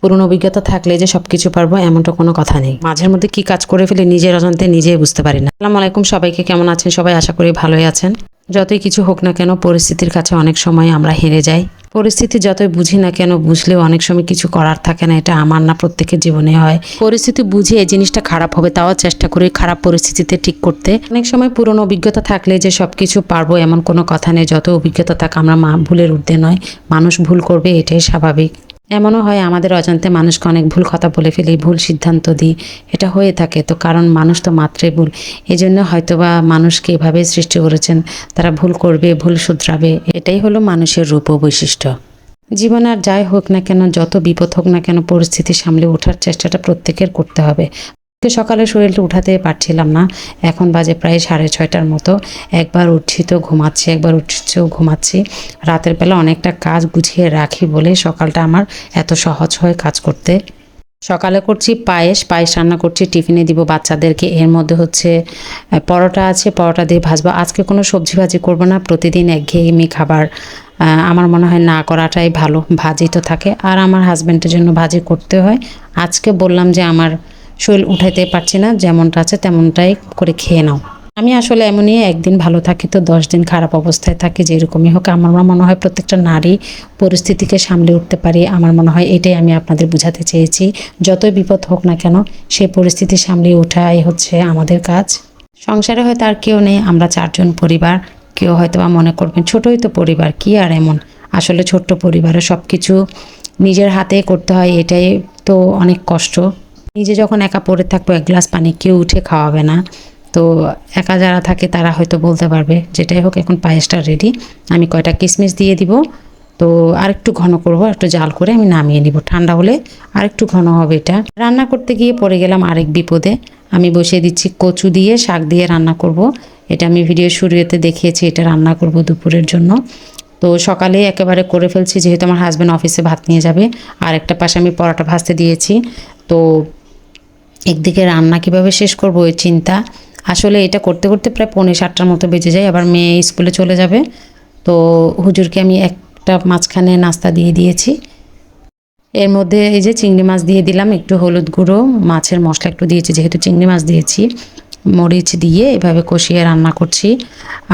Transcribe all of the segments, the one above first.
পুরনো অভিজ্ঞতা থাকলে যে সব কিছু পারব, এমনটা কোনো কথা নেই। মাঝের মধ্যে কি কাজ করে ফেলে নিজের অজান্তে নিজেই বুঝতে পারি না। আসসালামু আলাইকুম, সবাইকে কেমন আছেন? সবাই আশা করি ভালোই আছেন। যতই কিছু হোক না কেন, পরিস্থিতির কাছে অনেক সময় আমরা হেরে যাই। পরিস্থিতি যতই বুঝি না কেন, বুঝলেও অনেক সময় কিছু করার থাকে না, এটা আমার না প্রত্যেকের জীবনে হয়। পরিস্থিতি বুঝে এই জিনিসটা খারাপ হবে, তাও চেষ্টা করি খারাপ পরিস্থিতিতে ঠিক করতে। অনেক সময় পুরনো অভিজ্ঞতা থাকলে যে সব কিছু পারব, এমন কোনো কথা নেই। যত অভিজ্ঞতা থাক, আমরা মা ভুলের ঊর্ধ্বে নয়। মানুষ ভুল করবে, এটাই স্বাভাবিক। এমনও হয় আমাদের অজান্তে মানুষকে অনেক ভুল কথা বলে ফেলি, ভুল সিদ্ধান্ত দিই। এটা হয়ে থাকে তো, কারণ মানুষ তো মাত্রই ভুল। এই জন্য হয়তোবা মানুষকে এভাবে সৃষ্টি করেছেন। তারা ভুল করবে, ভুল শুধরাবে, এটাই হলো মানুষের রূপ ও বৈশিষ্ট্য। জীবন আর যাই হোক না কেন, যত বিপদ হোক না কেন, পরিস্থিতি সামলে ওঠার চেষ্টাটা প্রত্যেকের করতে হবে। সকালে শরীরটা উঠাতে পারছিলাম না। এখন বাজে প্রায় সাড়ে ছয়টার মতো। একবার উঠছি তো ঘুমাচ্ছি, একবার উঠছেও ঘুমাচ্ছি। রাতের বেলা অনেকটা কাজ গুছিয়ে রাখি বলে সকালটা আমার এত সহজ হয় কাজ করতে। সকালে করছি পায়েস পায়েস রান্না করছি, টিফিনে দিব বাচ্চাদেরকে। এর মধ্যে হচ্ছে পরোটা আছে, পরোটা দিয়ে ভাজবো। আজকে কোনো সবজি ভাজি করব না, প্রতিদিন একঘেয়েমি খাবার। আমার মনে হয় না করাটাই ভালো। ভাজি তো থাকে। আর আমার হাজব্যান্ডের জন্য ভাজি করতে হয়। আজকে বললাম যে আমার শরীর উঠাইতে পারছি না, যেমনটা আছে তেমনটাই করে খেয়ে নাও। আমি আসলে এমনই, একদিন ভালো থাকি তো দশ দিন খারাপ অবস্থায় থাকি, যেরকমই হোক, আমার মনে হয় প্রত্যেকটা নারী পরিস্থিতিকে সামলে উঠতে পারি, আমার মনে হয় এটাই আমি আপনাদের বোঝাতে চেয়েছি। যতই বিপদ হোক না কেন, সেই পরিস্থিতি সামলে ওঠাই হচ্ছে আমাদের কাজ। সংসারে হয়তো আর কেউ নেই, আমরা চারজন পরিবার, কেউ হয়তো বা মনে করবেন ছোটই তো পরিবার, কি আর এমন? আসলে ছোট্ট পরিবারে সব কিছু নিজের হাতে করতে হয়, এটাই তো অনেক কষ্ট। নিজে যখন একা পড়ে থাকব, এক গ্লাস পানি কেউ উঠে খাওয়াবে না। তো একা যারা থাকে, তারা হয়তো বলতে পারবে যেটাই হোক, এখন পায়েসটা রেডি আমি কয়টা কিশমিশ দিয়ে দিব? তো আরেকটু ঘন করব, একটু জাল করে আমি নামিয়ে নিব। ঠান্ডা হলে আরেকটু ঘন হবে এটা। রান্না করতে গিয়ে পড়ে গেলাম আরেক বিপদে। আমি বসিয়ে দিচ্ছি কচু দিয়ে শাক দিয়ে রান্না করব। এটা আমি ভিডিও শুরুতে দেখিয়েছি, এটা রান্না করব দুপুরের জন্য। তো সকালে একেবারে করে ফেলছি, যেহেতু আমার হাজব্যান্ড অফিসে ভাত নিয়ে যাবে, আর একটা পাশে আমি পরোটা ভাজতে দিয়েছি। তো একদিকে রান্না কীভাবে শেষ করব ওই চিন্তা। আসলে এটা করতে করতে প্রায় পৌনে সাতটার মতো বেজে যায়, আবার মেয়ে স্কুলে চলে যাবে। তো হুজুরকে আমি একটা মাঝখানে নাস্তা দিয়ে দিয়েছি। এর মধ্যে এই যে চিংড়ি মাছ দিয়ে দিলাম, একটু হলুদ গুঁড়ো, মাছের মশলা একটু দিয়েছি, যেহেতু চিংড়ি মাছ দিয়েছি। মরিচ দিয়ে এভাবে কষিয়ে রান্না করছি।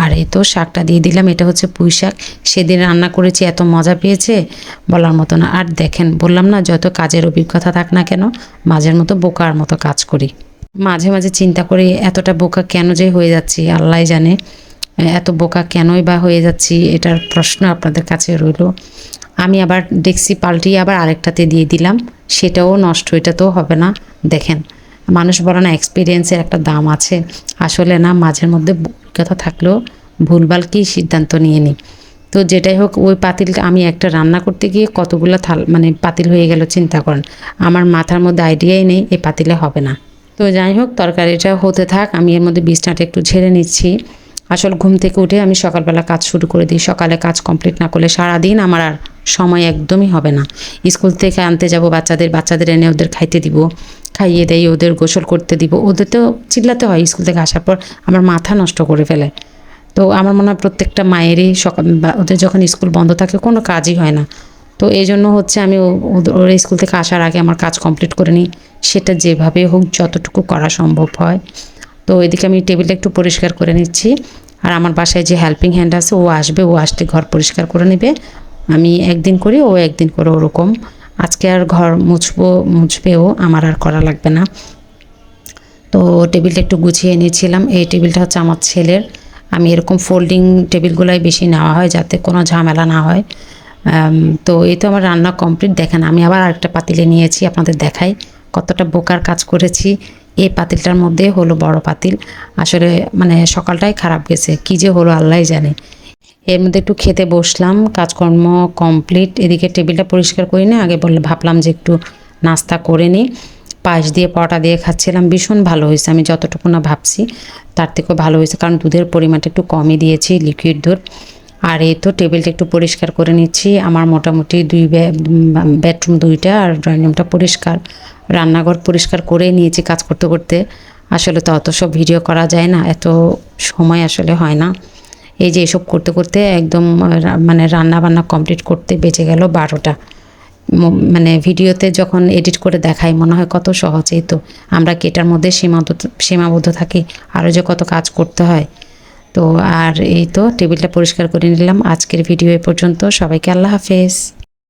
আর এই তো শাকটা দিয়ে দিলাম, এটা হচ্ছে পুঁই শাক। সেদিন রান্না করেছি, এত মজা পেয়েছে, বলার মতো না। আর দেখেন, বললাম না, যত কাজের অভিজ্ঞতা থাক না কেন, মাঝের মতো বোকার মতো কাজ করি। মাঝে মাঝে চিন্তা করি, এতটা বোকা কেন যে হয়ে যাচ্ছি আল্লাহ জানে। এত বোকা কেনই বা হয়ে যাচ্ছি, এটার প্রশ্ন আপনাদের কাছে রইল। আমি আবার ডেক্সি পাল্টিয়ে আবার আরেকটাতে দিয়ে দিলাম, সেটাও নষ্ট, এটা তো হবে না। দেখেন মানুষ বলে না এক্সপিরিয়েন্সের একটা দাম আছে। আসলে না, মাঝের মধ্যে অভিজ্ঞতা থাকলেও ভুলভাল কি সিদ্ধান্ত নিয়ে নিই তো যেটাই হোক, ওই পাতিলটা আমি একটা রান্না করতে গিয়ে কতগুলো থাল মানে পাতিল হয়ে গেল, চিন্তা করেন। আমার মাথার মধ্যে আইডিয়াই নেই এই পাতিলে হবে না। তো যাই হোক, তরকারিটা হতে থাক, আমি এর মধ্যে বিছনাটা একটু ঝেড়ে নিচ্ছি। আসল ঘুম থেকে উঠে আমি সকালবেলা কাজ শুরু করে দিই। সকালে কাজ কমপ্লিট না করলে সারাদিন আমার আর সময় একদমই হবে না। স্কুল থেকে আনতে যাব, বাচ্চাদের বাচ্চাদের এনে ওদের খাইতে দিব, খাইয়ে দেই, ওদের গোসল করতে দিব। ওদের তো চিল্লাতে হয় স্কুল থেকে আসার পর, আমার মাথা নষ্ট করে ফেলে। তো আমার মনে হয় প্রত্যেকটা মায়েরই সকাল ওদের যখন স্কুল বন্ধ থাকে, কোনো কাজই হয় না। তো এই জন্য হচ্ছে আমি ও- ওদের- স্কুল থেকে আসার আগে আমার কাজ কমপ্লিট করে নিই। সেটা যেভাবে হোক, যতটুকু করা সম্ভব হয়। তো এদিকে আমি টেবিলটা একটু পরিষ্কার করে নিচ্ছি। আর আমার বাসায় যে হেল্পিং হ্যান্ড আছে, ও আসবে, ও আসলে ঘর পরিষ্কার করে নেবে। আমি একদিন করি, ও একদিন করে ওরকম। আজকে আর ঘর মুছবো, মুছবেও আমার আর করা লাগবে না। তো টেবিলটা একটু গুছিয়ে নিয়েছিলাম এই টেবিলটা হচ্ছে আমার ছেলের। আমি এরকম ফোল্ডিং টেবিলগুলাই বেশি নেওয়া হয় যাতে কোনো ঝামেলা না হয়। তো এই তো আমার রান্না কমপ্লিট দেখেন, আমি আবার আরেকটা পাতিলে নিয়েছি, আপনাদের দেখাই কতটা বোকার কাজ করেছি। এই পাতিলটার মধ্যে হলো বড় পাতিল। আসলে মানে সকালটাই খারাপ গেছে। কী যে হলো আল্লাহ জানে। এর মধ্যে একটু খেতে বসলাম, কাজকর্ম কমপ্লিট এদিকে টেবিলটা পরিষ্কার করি না আগে বললে ভাবলাম যে একটু নাস্তা করে নিই। পায়েস দিয়ে, পরোটা দিয়ে খাচ্ছিলাম, ভীষণ ভালো হয়েছে, আমি যতটুকু না ভাবছি তার থেকেও ভালো হয়েছে, কারণ দুধের পরিমাণটা একটু কমই দিয়েছি লিকুইড দুধ। আর এই তো টেবিলটা একটু পরিষ্কার করে নিচ্ছি, আমার মোটামুটি দুই বেডরুম দুইটা আর ড্রয়িং রুমটা পরিষ্কার। রান্নাঘর পরিষ্কার করে নিয়েছি কাজ করতে করতে, আসলে তো অত সব ভিডিও করা যায় না, এত সময় আসলে হয় না। এই যে এসব করতে করতে একদম মানে রান্না বান্না কমপ্লিট করতে বেঁচে গেল বারোটা। মানে ভিডিওতে যখন এডিট করে দেখাই, মনে হয় কত সহজেই তো। আমরা কেটার মধ্যে সীমাবদ্ধ সীমাবদ্ধ থাকি, আরও যে কত কাজ করতে হয়। তো আর এই তো, টেবিলটা পরিষ্কার করে নিলাম। আজকের ভিডিও এ পর্যন্ত। সবাইকে আল্লাহ হাফেজ।